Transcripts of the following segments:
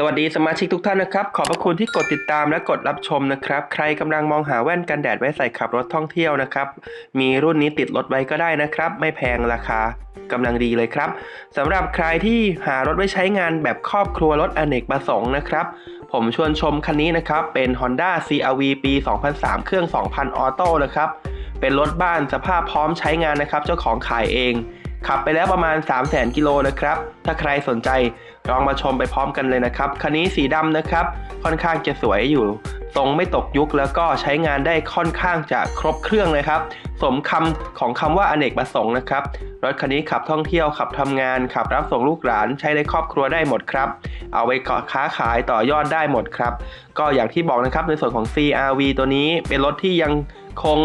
สวัสดีสมาชิกทุกท่านนะครับ ขอบพระคุณที่กดติดตามและกดรับชมนะครับ ใครกำลังมองหาแว่นกันแดดไว้ใส่ขับรถท่องเที่ยวนะครับ มีรุ่นนี้ติดรถไว้ก็ได้นะครับ ไม่แพงราคากำลังดีเลยครับสำหรับใครที่หารถไว้ใช้งานแบบครอบครัวรถอเนกประสงค์นะครับ ผมชวนชมคันนี้นะครับ เป็น Honda CRV ปี 2003 เครื่อง 2,000 ออโต้นะครับ เป็นรถบ้านสภาพพร้อมใช้งานนะครับ เจ้าของขายเอง ขับไปแล้วประมาณ 3 0 0 0 0 0กิโลนะครับ ถ้าใครสนใจลองมาชมไปพร้อมกันเลยนะครับ คันนี้สีดำนะครับ ค่อนข้างจะสวยอยู่ ทรงไม่ตกยุคแล้วก็ใช้งานได้ค่อนข้างจะครบเครื่องเลยครับ สมคำของคำว่าอเนกประสงค์นะครับ รถคันนี้ขับท่องเที่ยวขับทำงาน ขับรับส่งลูกหลานใช้ในครอบครัวได้หมดครับ เอาไว้ค้าขายต่อยอดได้หมดครับ ก็อย่างที่บอกนะครับในส่วนของ CRV ตัวนี้เป็นรถที่ยังคง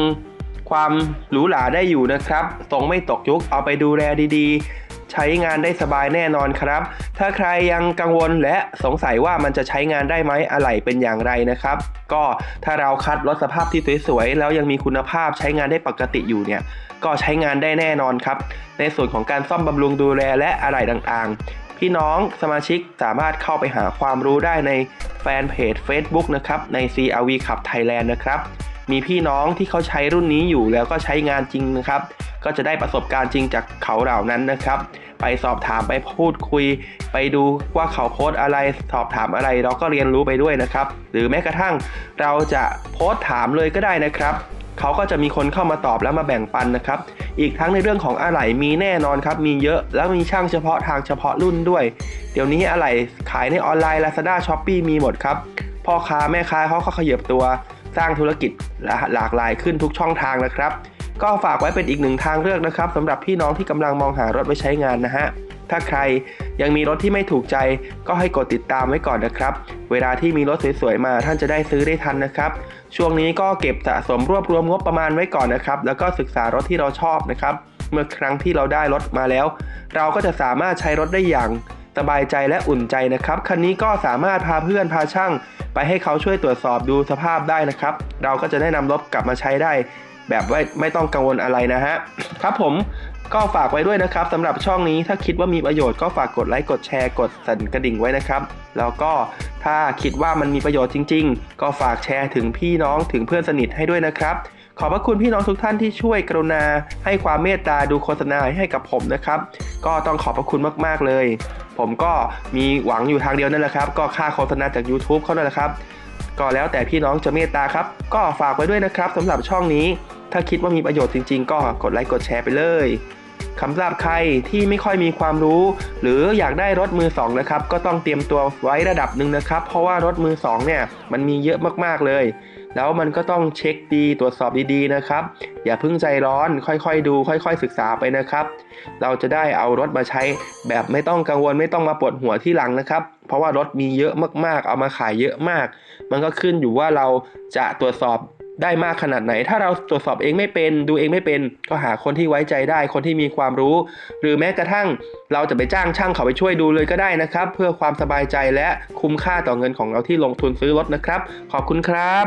ความหรูหราได้อยู่นะครับทรงไม่ตกยุคเอาไปดูแลดีๆ ใช้งานได้สบายแน่นอนครับ ถ้าใครยังกังวลและสงสัยว่ามันจะใช้งานได้ไหมอะไหล่เป็นอย่างไรนะครับ ก็ถ้าเราคัดรถสภาพที่สวยๆ แล้วยังมีคุณภาพใช้งานได้ปกติอยู่เนี่ยก็ใช้งานได้แน่นอนครับ ในส่วนของการซ่อมบำรุงดูแลและอะไหล่ต่างๆ พี่น้องสมาชิกสามารถเข้าไปหาความรู้ได้ในแฟนเพจ Facebook นะครับใน CRV ขับ Thailand นะครับ มีพี่น้องที่เขาใช้รุ่นนี้อยู่แล้วก็ใช้งานจริงนะครับ ก็จะได้ประสบการณ์จริงจากเขาเหล่านั้นนะครับ ไปสอบถามไปพูดคุย ไปดูว่าเขาโพสอะไรสอบถามอะไร เราก็เรียนรู้ไปด้วยนะครับ หรือแม้กระทั่งเราจะโพสถามเลยก็ได้นะครับเขาก็จะมีคนเข้ามาตอบแล้วมาแบ่งปันนะครับ อีกทั้งในเรื่องของอะไหล่มีแน่นอนครับ มีเยอะแล้วมีช่างเฉพาะทางเฉพาะรุ่นด้วย เดี๋ยวนี้อะไหล่ขายในออนไลน์ Lazada s h o p e e มีหมดครับ พ่อค้าแม่ค้าเขาก็ขยับตัว สร้างธุรกิจหลากหลายขึ้นทุกช่องทางนะครับ ก็ฝากไว้เป็นอีกหนึ่งทางเลือกนะครับสำหรับพี่น้องที่กำลังมองหารถไว้ใช้งานนะฮะถ้าใครยังมีรถที่ไม่ถูกใจ ก็ให้กดติดตามไว้ก่อนนะครับ เวลาที่มีรถสวยๆมาท่านจะได้ซื้อได้ทันนะครับ ช่วงนี้ก็เก็บสะสมรวบรวมงบประมาณไว้ก่อนนะครับ แล้วก็ศึกษารถที่เราชอบนะครับ เมื่อครั้งที่เราได้รถมาแล้ว เราก็จะสามารถใช้รถได้อย่าง สบายใจและอุ่นใจนะครับ คันนี้ก็สามารถพาเพื่อนพาช่าง ไปให้เขาช่วยตรวจสอบดูสภาพได้นะครับ เราก็จะได้นำรถกลับมาใช้ได้ แบบไม่ไม่ต้องกังวลอะไรนะฮะครับผมก็ฝากไว้ด้วยนะครับสำหรับช่องนี้ถ้าคิดว่ามีประโยชน์ก็ฝากกดไลค์กดแชร์กดสั่นกระดิ่งไว้นะครับ แล้วก็ถ้าคิดว่ามันมีประโยชน์จริง ๆ ก็ฝากแชร์ถึงพี่น้องถึงเพื่อนสนิทให้ด้วยนะครับ ขอบพระคุณพี่น้องทุกท่านที่ช่วยกรุณาให้ความเมตตาดูโฆษณาให้กับผมนะครับ ก็ต้องขอบพระคุณมากๆเลย ผมก็มีหวังอยู่ทางเดียวนั่นแหละครับ ก็ค่าโฆษณาจาก YouTube เขานั่นแหละครับ ก็แล้วแต่พี่น้องจะเมตตาครับ ก็ฝากไว้ด้วยนะครับสำหรับช่องนี้ ถ้าคิดว่ามีประโยชน์จริง ๆ ก็กดไลค์กดแชร์ไปเลย สำหรับใครที่ไม่ค่อยมีความรู้ หรืออยากได้รถมือสองนะครับก็ต้องเตรียมตัวไว้ระดับหนึ่งนะครับ เพราะว่ารถมือสองเนี่ยมันมีเยอะมากๆเลย แล้วมันก็ต้องเช็คดีตรวจสอบดีๆนะครับ อย่าเพิ่งใจร้อนค่อยๆดู ค่อยๆศึกษาไปนะครับ เราจะได้เอารถมาใช้แบบไม่ต้องกังวลไม่ต้องมาปวดหัวที่หลังนะครับ เพราะว่ารถมีเยอะมากๆ เอามาขายเยอะมาก มันก็ขึ้นอยู่ว่าเราจะตรวจสอบ ได้มากขนาดไหน ถ้าเราตรวจสอบเองไม่เป็น ดูเองไม่เป็น ก็หาคนที่ไว้ใจได้ คนที่มีความรู้ หรือแม้กระทั่งเราจะไปจ้างช่างเขาไปช่วยดูเลยก็ได้นะครับ เพื่อความสบายใจและคุ้มค่าต่อเงินของเราที่ลงทุนซื้อรถนะครับ ขอบคุณครับ